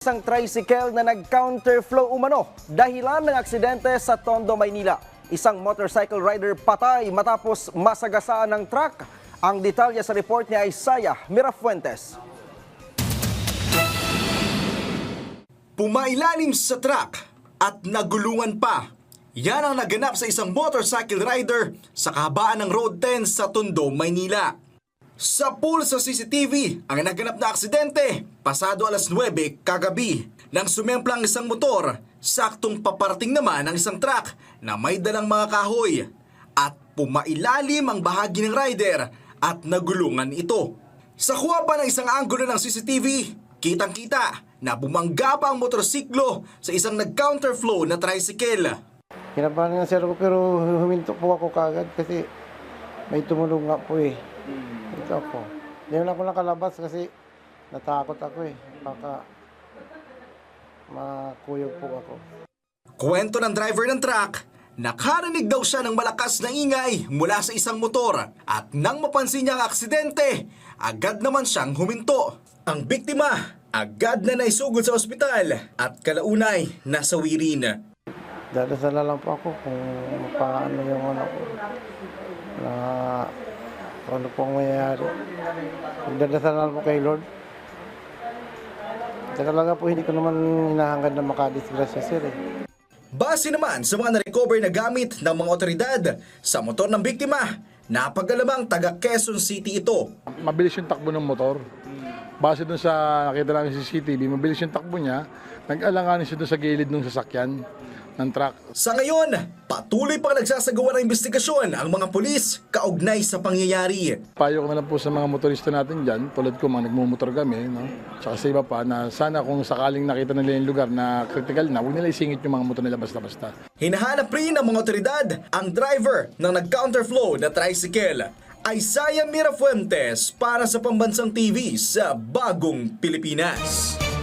Isang tricycle na nag-counterflow umano dahilan ng aksidente sa Tondo, Maynila. Isang motorcycle rider patay matapos masagasaan ng truck. Ang detalye sa report ni Isaiah Mirafuentes. Pumailalim sa truck at nagulungan pa. Yan ang naganap sa isang motorcycle rider sa kahabaan ng Road 10 sa Tondo, Maynila. Sa pool sa CCTV, ang naganap na aksidente, pasado alas 9 kagabi, nang sumemplang isang motor, saktong paparating naman ang isang truck na may dalang mga kahoy at pumailalim ang bahagi ng rider at nagulungan ito. Sa kuha pa ng isang anggulo ng CCTV, kitang-kita na bumangga pa ang motorsiklo sa isang nag-counterflow na tricycle. Kinabahan nga sir ako pero huminto po ako kagad kasi may tumulong nga po eh. Ito ako. Hindi na ako nakalabas kasi natakot ako eh. Baka makuyog po ako. Kwento ng driver ng truck, nakarinig daw siya ng malakas na ingay mula sa isang motor at nang mapansin niya ang aksidente, agad naman siyang huminto. Ang biktima, agad na naisugod sa ospital at kalaunay nasawi rin. Dadasal na lang po ako kung paano yung ano ko. Na kung ano pong mayayari. Dadasal na lang po kay Lord. Talaga po hindi ko naman hinahangad na makadisgrasya sir eh. Base naman sa mga na-recover na gamit ng mga otoridad sa motor ng biktima, napagalamang taga Quezon City ito. mabilis yung takbo ng motor. Base dun sa nakita namin sa CCTV, mabilis yung takbo niya. Nag-alanganin siya dun sa gilid ng sasakyan ng truck. Sa ngayon, patuloy pang nagsasagawa ng investigasyon ang mga pulis kaugnay sa pangyayari. Payo ko na lang po sa mga motorista natin dyan, tulad ko mga nagmumotor kami, no? Tsaka sa iba pa, na sana kung sakaling nakita nila yung lugar na critical na, huwag nila isingit yung mga motor nila basta-basta. Hinahanap rin ng mga otoridad ang driver ng nag-counterflow na tricycle. Isaiah Mirafuentes para sa Pambansang TV sa Bagong Pilipinas.